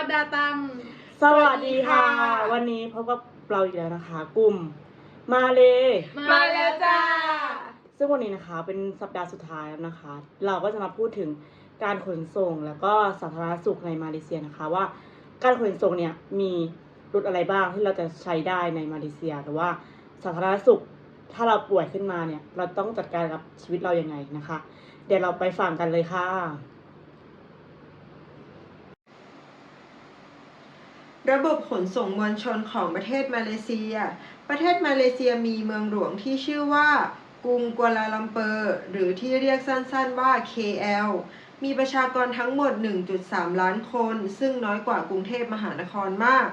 มัดดาตังสวัสดีค่ะสวัสดีค่ะ วันนี้พบกับเราอีกแล้วนะคะ กลุ่มมาเล มาแล้วจ้า ซึ่งวันนี้นะคะเป็นสัปดาห์สุดท้ายแล้วนะคะ เราก็จะมาพูดถึงการขนส่งแล้วก็สาธารณสุขในมาเลเซียนะคะว่า การขนส่งเนี่ยมีรถอะไรบ้างที่เราจะใช้ได้ในมาเลเซียหรือว่าสาธารณสุขถ้าเราป่วยขึ้นมาเนี่ย เราต้องจัดการกับชีวิตเรายัางไงนะคะ เดี๋ยวเราไปฟังกันเลยค่ะ ระบบขนส่งมวลชนของประเทศมาเลเซีย ประเทศมาเลเซียมีเมืองหลวงที่ชื่อว่า กรุงกัวลาลัมเปอร์ หรือที่เรียกสั้นๆว่า KL มีประชากรทั้งหมด 1.3 ล้านคน ซึ่งน้อยกว่ากรุงเทพมหานครมาก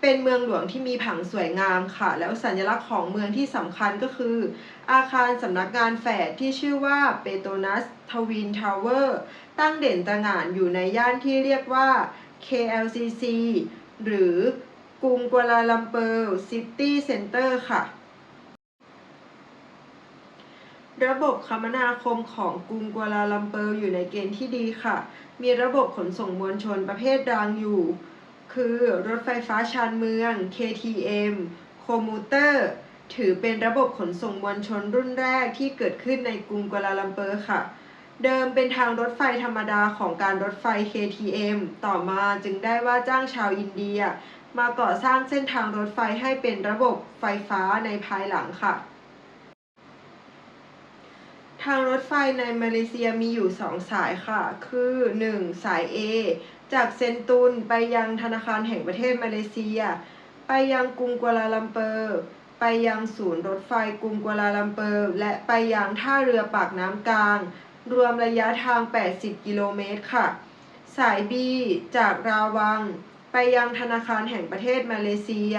เป็นเมืองหลวงที่มีผังสวยงามค่ะ แล้วสัญลักษณ์ของเมืองที่สำคัญก็คือ อาคารสำนักงานแฝดที่ชื่อว่าเปโตนัสทวินทาวเวอร์ ตั้งเด่นตระหง่านอยู่ในย่านที่เรียกว่า KLCC หรือกรุงกัวลาลัมเปอร์ซิตี้เซ็นเตอร์ค่ะ ระบบคมนาคมของกรุงกัวลาลัมเปอร์อยู่ในเกณฑ์ที่ดีค่ะ มีระบบขนส่งมวลชนประเภทรางอยู่ คือรถไฟฟ้าชานเมือง KTM โคมูเตอร์ถือเป็นระบบขนส่งมวลชนรุ่นแรกที่เกิดขึ้นในกรุงกัวลาลัมเปอร์ค่ะ เดิมเป็นทางรถไฟธรรมดาของการรถไฟ KTM ต่อมาจึงได้ว่าจ้างชาวอินเดีย มาก่อสร้างเส้นทางรถไฟให้เป็นระบบไฟฟ้าในภายหลังค่ะ ทางรถไฟในมาเลเซียมีอยู่ 2 สายค่ะ คือ 1. สาย A จากเซนตุนไปยังธนาคารแห่งประเทศมาเลเซีย ไปยังกรุงกัวลาลัมเปอร์ไปยังศูนย์รถไฟกรุงกัวลาลัมเปอร์ และไปยังท่าเรือปากน้ำกลาง รวมระยะทาง 80 กิโลเมตรค่ะ สาย B จากราวัง ไปยังธนาคารแห่งประเทศมาเลเซีย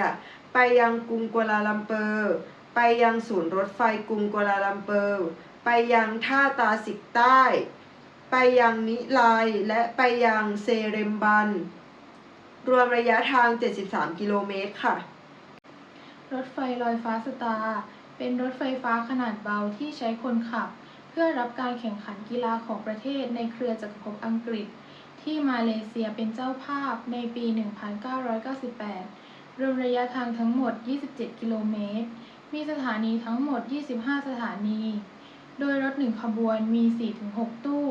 ไปยังกรุงกัวลาลัมเปอร์ ไปยังศูนย์รถไฟกรุงกัวลาลัมเปอร์ ไปยังท่าตาสิกใต้ ไปยังมิลายและไปยังเซเรมบัน รวมระยะทาง 73 กิโลเมตรค่ะ รถไฟลอยฟ้าสตาร์เป็นรถไฟฟ้าขนาดเบาที่ใช้คนขับ พื่อรับการแข่งขันกีฬาของประเทศในเครือจักรภพอังกฤษ ที่มาเลเซียเป็นเจ้าภาพในปี 1998 รวมระยะทางทั้งหมด 27 กิโลเมตร มีสถานีทั้งหมด 25 สถานี โดยรถหนึ่งขบวนมี 4-6 ตู้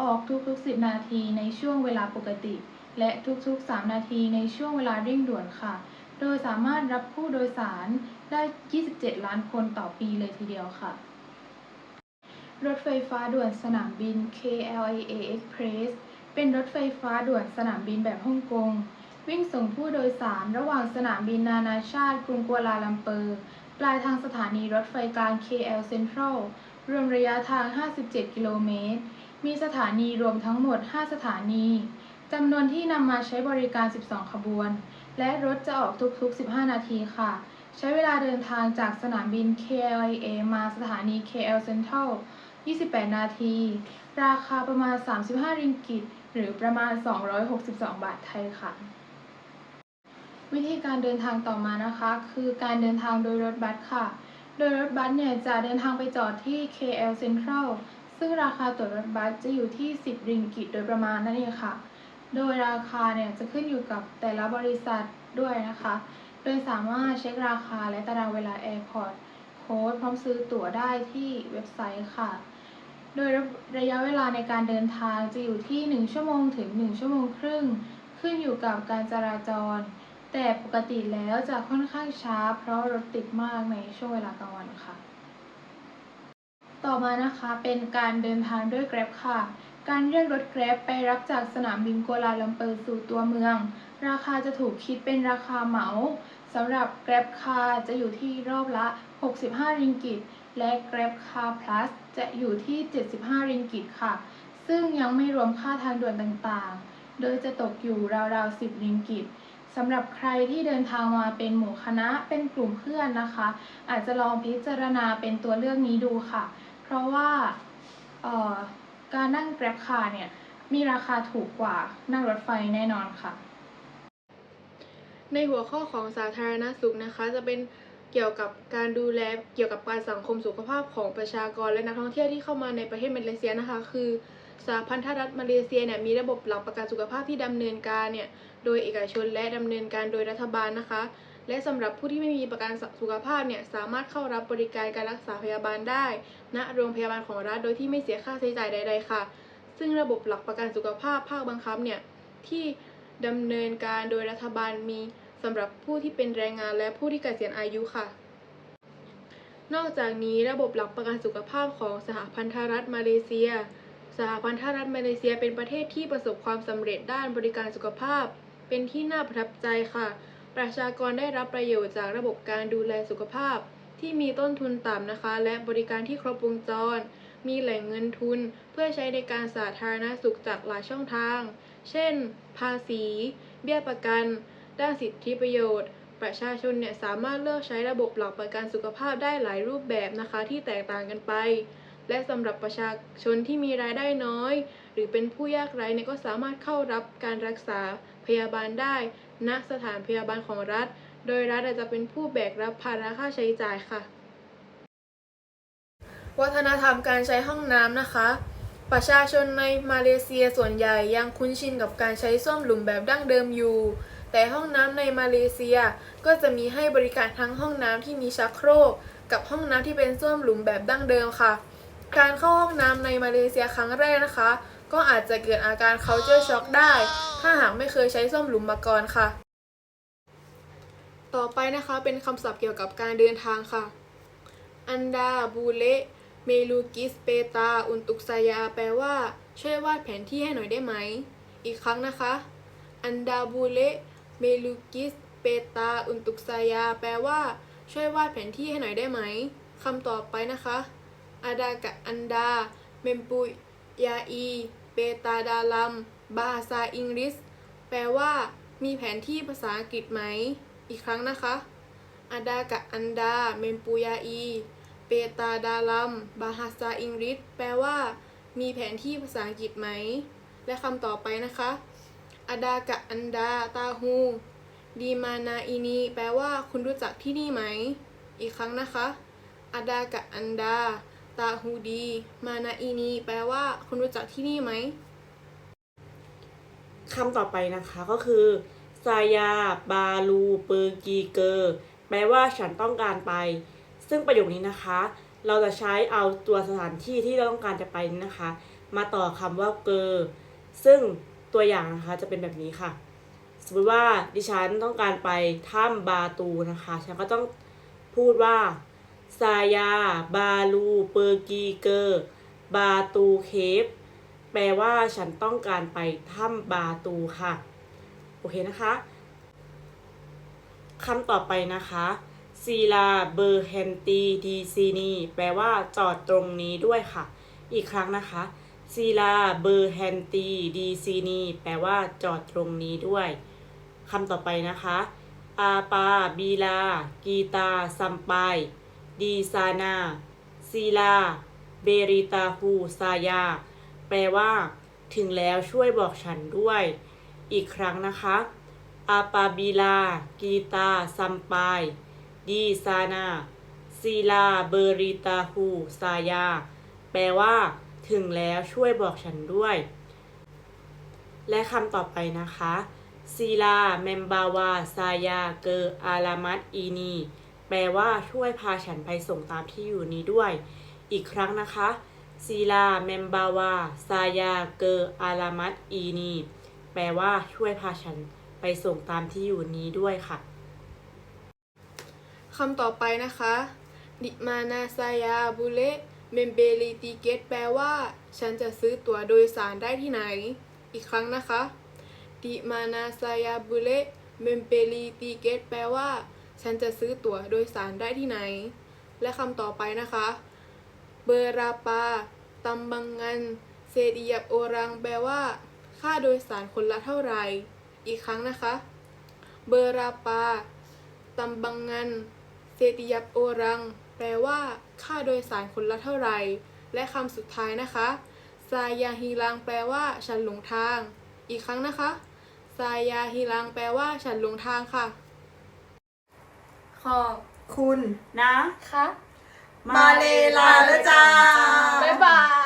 ออกทุกๆ 10 นาทีในช่วงเวลาปกติ และทุกๆ 3 นาทีในช่วงเวลาเร่งด่วนค่ะ โดยสามารถรับผู้โดยสารได้ 27 ล้านคนต่อปีเลยทีเดียวค่ะ รถไฟฟ้าด่วนสนามบิน KLIA Express เป็นรถไฟฟ้าด่วนสนามบินแบบฮ่องกง วิ่งส่งผู้โดยสารระหว่างสนามบินนานาชาติกรุงกัวลาลัมเปอร์ ปลายทางสถานีรถไฟกลาง KL Central รวมระยะทาง 57 กิโลเมตร มีสถานีรวมทั้งหมด 5 สถานี จำนวนที่นำมาใช้บริการ 12 ขบวน และรถจะออกทุกๆ 15 นาทีค่ะ ใช้เวลาเดินทางจากสนามบิน KLIA มาสถานี KL Central 28 นาที ราคาประมาณ 35 ริงกิต หรือประมาณ 262 บาทไทยค่ะ วิธีการเดินทางต่อมานะคะ คือการเดินทางโดยรถบัสค่ะ โดยรถบัสเนี่ยจะเดินทางไปจอดที่ KL Central ซึ่งราคาตั๋วรถบัสจะอยู่ที่ 10 ริงกิต โดยประมาณนั่นเองค่ะ โดยราคาเนี่ยจะขึ้นอยู่กับแต่ละบริษัทด้วยนะคะ โดยสามารถเช็คราคาและตารางเวลา Airport โค้ดพร้อมซื้อตั๋วได้ที่เว็บไซต์ค่ะ โดยระยะเวลาในการเดินทางจะอยู่ที่ 1 ชั่วโมงถึง 1 ชั่วโมงครึ่ง ขึ้นอยู่กับการจราจร แต่ปกติแล้วจะค่อนข้างช้า เพราะรถติดมากในช่วงเวลากลางวันค่ะ ต่อมานะคะเป็นการเดินทางด้วย Grab ค่ะ การเรียกรถ Grab ไปรับจากสนามบินกัวลาลัมเปอร์สู่ตัวเมือง ราคาจะถูกคิดเป็นราคาเหมาสำหรับ Grab Car จะอยู่ที่รอบละ 65 ริงกิต และ Grab Car Plus จะอยู่ที่ 75 ริงกิตค่ะ ซึ่งยังไม่รวมค่าทางด่วนต่างๆ โดยจะตกอยู่ราวๆ 10 ริงกิตสำหรับใครที่เดินทางมาเป็นหมู่คณะเป็นกลุ่มเพื่อนนะคะ อาจจะลองพิจารณาเป็นตัวเลือกนี้ดูค่ะ เพราะว่าการนั่ง Grab Car เนี่ยมีราคาถูกกว่านั่งรถไฟแน่นอนค่ะ ในหัวข้อของสาธารณสุขนะคะจะเป็น เกี่ยวกับการดูแลเกี่ยวกับการสังคมสุขภาพของประชากรและนักท่องเที่ยวที่เข้ามาในประเทศมาเลเซียนะคะ คือสหพันธรัฐมาเลเซียเนี่ยมีระบบหลักประกันสุขภาพที่ดำเนินการเนี่ยโดยเอกชนและดำเนินการโดยรัฐบาลนะคะ และสำหรับผู้ที่ไม่มีประกันสุขภาพเนี่ยสามารถเข้ารับบริการการรักษาพยาบาลได้ณโรงพยาบาลของรัฐโดยที่ไม่เสียค่าใช้จ่ายใด ๆ ค่ะ ซึ่งระบบหลักประกันสุขภาพภาคบังคับเนี่ยที่ดำเนินการโดยรัฐบาลมี สำหรับผู้ที่เป็นแรงงานและผู้ที่เกษียณอายุค่ะ นอกจากนี้ระบบหลักประกันสุขภาพของสหพันธรัฐมาเลเซีย สหพันธรัฐมาเลเซียเป็นประเทศที่ประสบความสำเร็จด้านบริการสุขภาพ เป็นที่น่าประทับใจค่ะ ประชากรได้รับประโยชน์จากระบบการดูแลสุขภาพ ที่มีต้นทุนต่ำนะคะ และบริการที่ครบวงจร มีแหล่งเงินทุน เพื่อใช้ในการสาธารณสุขจากหลายช่องทาง เช่น ภาษี เบี้ยประกัน ด้านสิทธิประโยชน์ ประชาชนเนี่ยสามารถเลือกใช้ระบบหลักประกันสุขภาพได้หลายรูปแบบนะคะที่แตกต่างกันไป และสำหรับประชาชนที่มีรายได้น้อย หรือเป็นผู้ยากไร้เนี่ยก็สามารถเข้ารับการรักษาพยาบาลได้ณสถานพยาบาลของรัฐ โดยรัฐจะเป็นผู้แบกรับภาระค่าใช้จ่ายค่ะ วัฒนธรรมการใช้ห้องน้ำนะคะประชาชนในมาเลเซียส่วนใหญ่ยังคุ้นชินกับการใช้ส้วมหลุมแบบดั้งเดิมอยู่ แต่ห้องน้ำในมาเลเซียก็จะมีให้บริการทั้งห้องน้ำที่มีชักโครก กับห้องน้ำที่เป็นส้วมหลุมแบบดั้งเดิมค่ะ การเข้าห้องน้ำในมาเลเซียครั้งแรกนะคะ ก็อาจจะเกิดอาการ culture shock ได้ ถ้าหากไม่เคยใช้ส้วมหลุมมาก่อนค่ะ ต่อไปนะคะเป็นคำศัพท์เกี่ยวกับการเดินทางค่ะ อันดาบูเลเมลูกิสเปตา อุนตุกซายา แปลว่า ช่วยวาดแผนที่ให้หน่อยได้ไหม อีกครั้งนะคะ อันดาบูเล เมลูกิสเปตาอุนตุกซายา แปลว่า ช่วยวาดแผนที่ให้หน่อยได้ไหมคำต่อไปนะคะอาดากะอันดา เมมปุยาอี เปตาดาลัม บาซาอิงลิส แปลว่า มีแผนที่ภาษาอังกฤษไหม อีกครั้งนะคะอาดากะอันดา เมมปุยาอี เปตาดาลัม บาฮาซาอิงลิส แปลว่า มีแผนที่ภาษาอังกฤษไหม และคำต่อไปนะคะ อาดากะอันดา ตาฮูดีมานาอินี แปลว่าคุณรู้จักที่นี่ไหม อีกครั้งนะคะอาดากะอันดา ตาฮูดี มานาอินี แปลว่าคุณรู้จักที่นี่ไหมคำต่อไปนะคะก็คือซายา บาลูเปอร์กีเกอร์ แปลว่าฉันต้องการไป ซึ่งประโยคนี้นะคะ เราจะใช้เอาตัวสถานที่ที่เราต้องการจะไปนะคะ มาต่อคำว่าเกอร์ซึ่ง ตัวอย่างนะคะจะเป็นแบบนี้ค่ะ สมมติว่าดิฉันต้องการไปถ้ำบาตูนะคะ ฉันก็ต้องพูดว่าซายา บาลู เปอร์กีเกอร์ บาตูเคฟ แปลว่าฉันต้องการไปถ้ำบาตูค่ะ โอเคนะคะคำต่อไปนะคะซีลาเบอร์แฮนตีดีซีนีแปลว่าจอดตรงนี้ด้วยค่ะ อีกครั้งนะคะ ซีลาเบอร์แฮนตีดีซีนีแปลว่าจอดตรงนี้ด้วยคำต่อไปนะคะอาปาบีลา กีตาซัมปายดีซานาซีลา เบริตาฮูซายา แปลว่า ถึงแล้วช่วยบอกฉันด้วย อีกครั้งนะคะอาปาบิลา กีตาซัมปายดีซานาซีลา เบริตาฮูซายา แปลว่า ถึงแล้วช่วยบอกฉันด้วย และคำต่อไปนะคะซีลาเมมบาวาซายาเกออารามัตอีนี แปลว่าช่วยพาฉันไปส่งตามที่อยู่นี้ด้วย อีกครั้งนะคะซีลาเมมบาวาซายาเกออารามัตอีนี แปลว่าช่วยพาฉันไปส่งตามที่อยู่นี้ด้วยค่ะคำต่อไปนะคะ ดิมานาซายาบุเล เมมเบลีติเกตแปลว่า ฉันจะซื้อตั๋วโดยสารได้ที่ไหน อีกครั้งนะคะดิมานาซายาบุเลเมมเบลีติเกตแปลว่า ฉันจะซื้อตั๋วโดยสารได้ที่ไหน และคำต่อไปนะคะ เบราปาตัมบังงัน เซดียับโอรัง แปลว่า ค่าโดยสารคนละเท่าไหร่ อีกครั้งนะคะ เบราปาตัมบังงัน เซติยับโอรัง แปลว่า ค่าโดยสารคนละเท่าไหร่ และคำสุดท้ายนะคะซายาฮีรังแปลว่า ฉันหลงทาง อีกครั้งนะคะซายาฮีรังแปลว่า ฉันหลงทางค่ะ ขอบคุณนะค่ะมาเลลาแล้วจ้า บ๊ายบาย